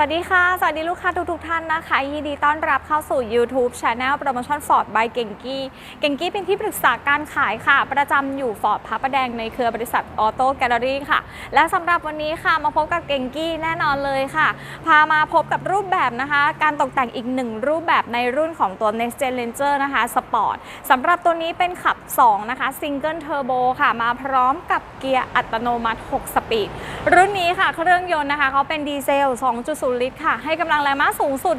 สวัสดีค่ะ สวัสดีลูกค้าทุกๆท่านนะคะ ยินดีต้อนรับเข้าสู่ YouTube Channel Promotion Ford by เก่งกี้ เก่งกี้เป็นที่ปรึกษาการขายค่ะ ประจำอยู่ฟอร์ดพระประแดงในเครือบริษัทออโต้แกลเลอรี่ค่ะ และสำหรับวันนี้ค่ะมาพบกับเก่งกี้แน่นอนเลยค่ะ พามาพบกับรูปแบบนะคะ การตกแต่งอีกหนึ่งรูปแบบในรุ่นของตัว Next Gen Ranger นะคะ Sport สำหรับตัวนี้เป็นขับ 2 นะคะ Single Turbo ค่ะ มาพร้อมกับเกียร์อัตโนมัติ 6 สปีด รุ่นนี้ค่ะเครื่องยนต์นะคะเขาเป็นดีเซล 2.0ลิตรค่ะ ให้กำลังแรงม้าสูงสุด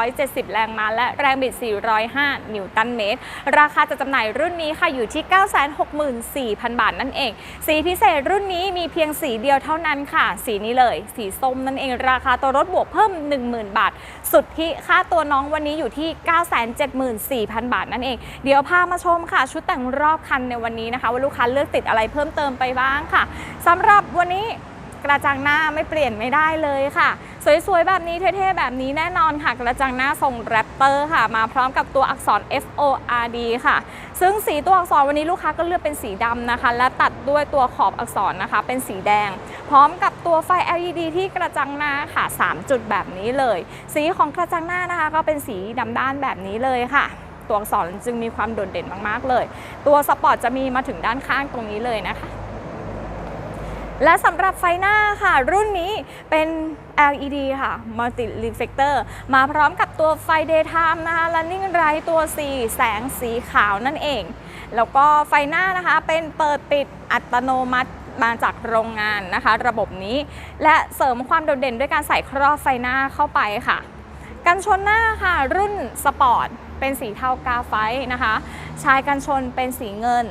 170 แรงม้าและแรงบิด 405 นิวตันเมตร ราคาจะจำหน่ายรุ่นนี้ค่ะอยู่ที่ 964,000 บาทนั่นเอง สีพิเศษรุ่นนี้มีเพียงสีเดียวเท่านั้นค่ะ สีนี้เลย สีส้มนั่นเอง ราคาตัวรถบวกเพิ่ม 10,000 บาท สุดที่ค่าตัวน้องวันนี้อยู่ที่ 974,000 บาทนั่นเอง เดี๋ยวพามาชมค่ะ ชุดแต่งรอบคันในวันนี้นะคะ ว่าลูกค้าเลือกติดอะไรเพิ่มเติมไปบ้างค่ะสำหรับวันนี้กระจังหน้าไม่เปลี่ยนไม่ได้เลยค่ะ สวยๆ แบบนี้เท่ๆ แบบนี้แน่นอนค่ะ กระจังหน้าทรงแรปเตอร์ค่ะ มาพร้อมกับตัวอักษร F O R D ค่ะ ซึ่งสีตัวอักษรวันนี้ลูกค้าก็เลือกเป็นสีดำนะคะ และตัดด้วยตัวขอบอักษรนะคะ เป็นสีแดง พร้อมกับตัวไฟ LED ที่กระจังหน้าค่ะ 3 จุดแบบนี้เลย สีของกระจังหน้านะคะ ก็เป็นสีดำด้านแบบนี้เลยค่ะตัวอักษรจึงมีความโดดเด่นมาก ๆ เลย ตัวสปอร์ตจะมีมาถึงด้านข้างตรงนี้เลยนะคะ และสำหรับไฟหน้าค่ะ รุ่นนี้เป็น LED ค่ะ Multi Reflector มาพร้อมกับตัวไฟ Daytime นะคะ Running Light ตัว C แสงสีขาวนั่นเอง แล้วก็ไฟหน้านะคะเป็นเปิดปิดอัตโนมัติมาจากโรงงานนะคะ ระบบนี้ และเสริมความโดดเด่นด้วยการใส่ครอบไฟหน้าเข้าไปค่ะกันชนหน้าค่ะ รุ่นสปอร์ตเป็นสีเทากาไฟนะคะ ชายกันชนเป็นสีเงิน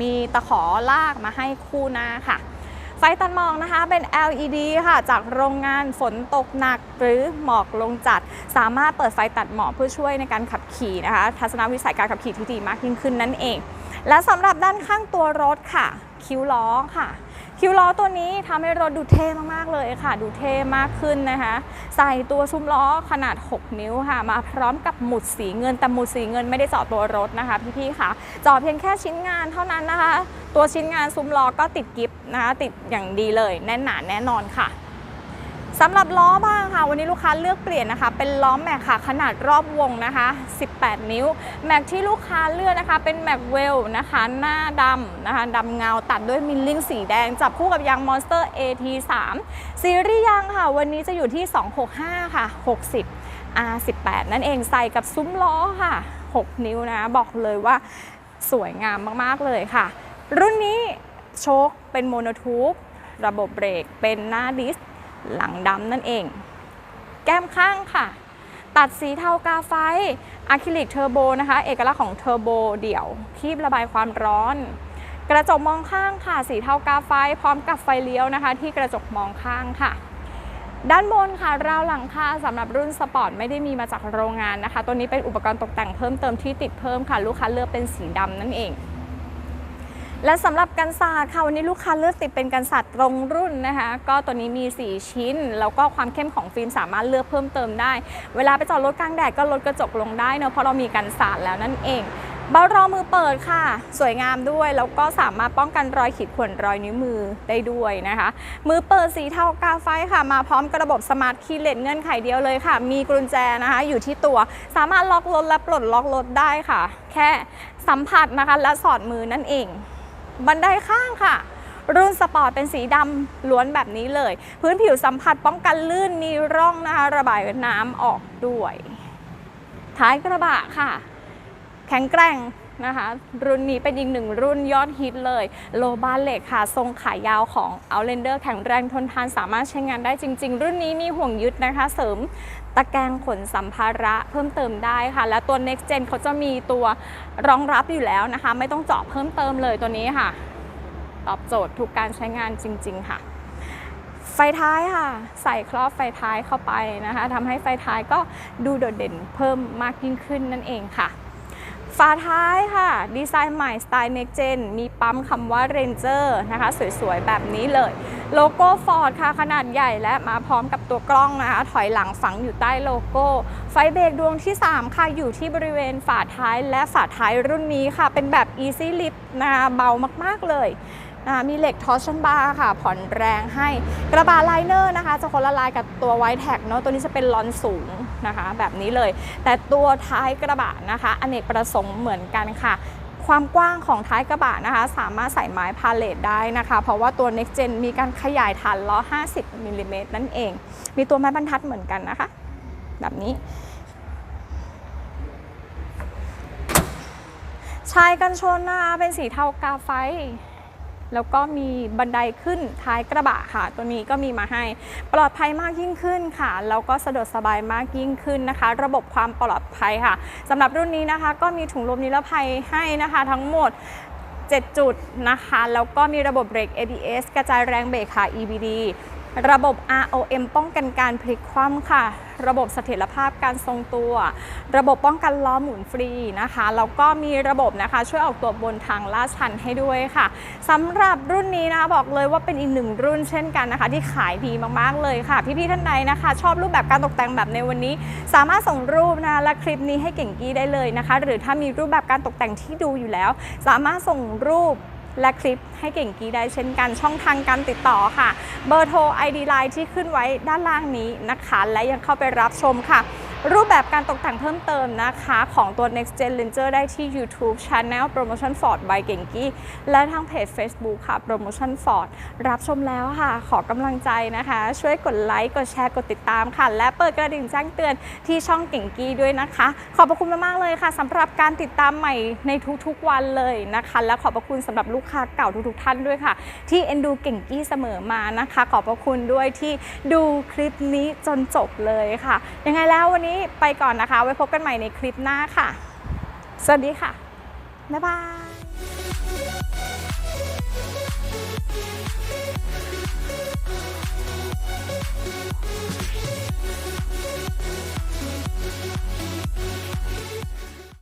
มีตะขอลากมาให้คู่หน้าค่ะ ไฟตัดมอกนะคะเป็น LED ค่ะ จากโรงงานฝนตกหนักหรือหมอกลงจัด สามารถเปิดไฟตัดหมอกเพื่อช่วยในการขับขี่นะคะ ทัศนวิสัยการขับขี่ที่ดีมากยิ่งขึ้นนั่นเอง และสำหรับด้านข้างตัวรถค่ะ คิ้วล้อค่ะ คิ้วล้อตัวนี้ทำให้รถดูเท่มากๆเลยค่ะ ดูเท่มากขึ้นนะคะ ใส่ตัวซุ้มล้อขนาด 6 นิ้วค่ะ มาพร้อมกับหมุดสีเงินแต่หมุดสีเงินไม่ได้เจาะตัวรถนะคะพี่ๆค่ะเจาะเพียงแค่ชิ้นงานเท่านั้นนะคะ ตัวชิ้นงานซุ้มล้อก็ติดกิฟต์นะคะติดอย่างดีเลยแน่นหนาแน่นอนค่ะสำหรับล้อบ้างค่ะ วันนี้ลูกค้าเลือกเปลี่ยนนะคะ เป็นล้อแม็กค่ะ ขนาดรอบวงนะคะ 18 นิ้ว แม็กที่ลูกค้าเลือกนะคะ เป็นแม็กเวลนะคะ หน้าดำนะคะดำเงาตัดด้วยมิลลิ่งสีแดง จับคู่กับยางมอนสเตอร์ AT3 ซีรีส์ยางค่ะ วันนี้จะอยู่ที่ 265 ค่ะ 60 R18 นั่นเองใส่กับซุ้มล้อค่ะ 6 นิ้วนะ บอกเลยว่าสวยงามมาก ๆ เลยค่ะ รุ่นนี้โชคเป็นโมโนทูบระบบเบรกเป็นหน้าดิสหลังดำนั่นเอง แก้มข้างค่ะ ตัดสีเทากาไฟอะคริลิกเทอร์โบนะคะ เอกลักษณ์ของเทอร์โบเดี่ยว คีบระบายความร้อน กระจกมองข้างค่ะ สีเทากาไฟ พร้อมกับไฟเลี้ยวนะคะ ที่กระจกมองข้างค่ะ ด้านบนค่ะ ราวหลังคาสำหรับรุ่นสปอร์ตไม่ได้มีมาจากโรงงานนะคะ ตัวนี้เป็นอุปกรณ์ตกแต่งเพิ่มเติมที่ติดเพิ่มค่ะ ลูกค้าเลือกเป็นสีดำนั่นเอง และสำหรับกันศาสตร์ค่ะวันนี้ลูกค้าเลือกติดเป็นกันศาสตร์ตรงรุ่นนะคะ ก็ตัวนี้มี 4 ชิ้น แล้วก็ความเข้มของฟิล์มสามารถเลือกเพิ่มเติมได้ เวลาไปจอดรถกลางแดดก็ลดกระจกลงได้เนอะเพราะเรามีกันศาสตร์แล้วนั่นเองเบารองมือเปิดค่ะ สวยงามด้วย แล้วก็สามารถป้องกันรอยขีดข่วนรอยนิ้วมือได้ด้วยนะคะ มือเปิดสีเทากาไฟค่ะ มาพร้อมกับระบบสมาร์ทคีย์เลสเงื่อนไขเดียวเลยค่ะ มีกุญแจนะคะ อยู่ที่ตัวสามารถล็อกรถและปลดล็อกรถได้ค่ะ แค่สัมผัสนะคะและสอดมือนั่นเอง บันไดข้างค่ะ รุ่นสปอร์ตเป็นสีดำล้วนแบบนี้เลย พื้นผิวสัมผัสป้องกันลื่นมีร่องนะคะระบายน้ำออกด้วย ท้ายกระบะค่ะ แข็งแกร่ง นะคะ รุ่นนี้เป็นอีกหนึ่งรุ่นยอดฮิตเลย โลบาเหล็กค่ะ ทรงขายาวของ Outlander แข็งแรงทนทานสามารถใช้งานได้จริง ๆ รุ่นนี้มีห่วงยึดนะคะ เสริมตะแกรงขนสัมภาระเพิ่มเติมได้ค่ะ และตัว Next Gen เขาจะมีตัวรองรับอยู่แล้วนะคะ ไม่ต้องเจาะเพิ่มเติมเลยตัวนี้ค่ะ ตอบโจทย์ทุกการใช้งานจริง ๆ ค่ะไฟท้ายค่ะ ใส่ครอบไฟท้ายเข้าไปนะคะทำให้ไฟท้ายก็ดูโดดเด่นเพิ่มมากยิ่งขึ้นนั่นเองค่ะ ฝาท้ายค่ะ ดีไซน์ใหม่สไตล์ Next Gen มีปั๊มคำว่า Ranger นะคะ สวยๆ แบบนี้เลย โลโก้ Ford ค่ะ ขนาดใหญ่และมาพร้อมกับตัวกล้องนะคะ ถอยหลังฝังอยู่ใต้โลโก้ ไฟเบรกดวงที่ 3 ค่ะ อยู่ที่บริเวณฝาท้ายและฝาท้ายรุ่นนี้ค่ะ เป็นแบบ Easy Lift นะคะเบามากๆเลยมีเหล็กทอร์ชันบาร์ค่ะ ผ่อนแรงให้ กระบะไลเนอร์นะคะ จะคนละลายกับตัวไวท์แท็กเนาะตัวนี้จะเป็นลอนสูง นะคะ แบบนี้เลย แต่ตัวท้ายกระบะนะคะอเนกประสงค์เหมือนกันค่ะความกว้างของท้ายกระบะนะคะ สามารถใส่ไม้พาเลทได้นะคะ เพราะว่าตัว Next Gen มีการขยายฐานล้อ 50มิลลิเมตรนั่นเอง มีตัวไม้บรรทัดเหมือนกันนะคะ แบบนี้ ชายกันชนหนะคะเป็นสีเทากาไฟ แล้วก็มีบันไดขึ้นท้ายกระบะค่ะ ตัวนี้ก็มีมาให้ ปลอดภัยมากยิ่งขึ้นค่ะ แล้วก็สะดวกสบายมากยิ่งขึ้นนะคะ ระบบความปลอดภัยค่ะสำหรับรุ่นนี้นะคะ ก็มีถุงลมนิรภัยให้นะคะ ทั้งหมด 7 จุดนะคะ แล้วก็มีระบบเบรก ABS กระจายแรงเบรกค่ะ EBD ระบบ ROM ป้องกันการพลิกคว่ำค่ะ ระบบเสถียรภาพการทรงตัว ระบบป้องกันล้อหมุนฟรีนะคะแล้วก็มีระบบนะคะช่วยออกตัวบนทางลาดชันให้ด้วยค่ะสำหรับรุ่นนี้นะคะบอกเลยว่าเป็นอีกหนึ่งรุ่นเช่นกันนะคะ ที่ขายดีมากๆเลยค่ะ พี่ๆท่านใดนะคะ ชอบรูปแบบการตกแต่งแบบในวันนี้ สามารถส่งรูปนะคะและคลิปนี้ให้เก่งกี้ได้เลยนะคะ หรือถ้ามีรูปแบบการตกแต่งที่ดูอยู่แล้ว สามารถส่งรูป และคลิปให้เก่งกีได้เช่นกันช่องทางการติดต่อค่ะ เบอร์โทร ID Line ที่ขึ้นไว้ด้านล่างนี้นะคะ และยังเข้าไปรับชมค่ะ รูปแบบการตกแต่งเพิ่มเติมนะคะของตัว Next Gen Ranger ได้ที่ YouTube Channel Promotion Ford by เก่งกี้และทางเพจ Facebook ค่ะ Promotion Ford รับชมแล้วค่ะ ขอกำลังใจนะคะ ช่วยกดไลค์ กดแชร์ กดติดตามค่ะ และเปิดกระดิ่งแจ้งเตือนที่ช่องเก่งกี้ด้วยนะคะ ขอบพระคุณมากๆเลยค่ะสำหรับการติดตามใหม่ในทุกๆวันเลยนะคะ และขอบพระคุณสำหรับลูกค้าเก่าทุกๆท่านด้วยค่ะ ที่เอ็นดูเก่งกี้เสมอมานะคะ ขอบพระคุณด้วยที่ดูคลิปนี้จนจบเลยค่ะ ยังไงแล้ววันนี้ี้ไปก่อนนะคะ ไว้พบกันใหม่ในคลิปหน้าค่ะ สวัสดีค่ะ บ๊ายบาย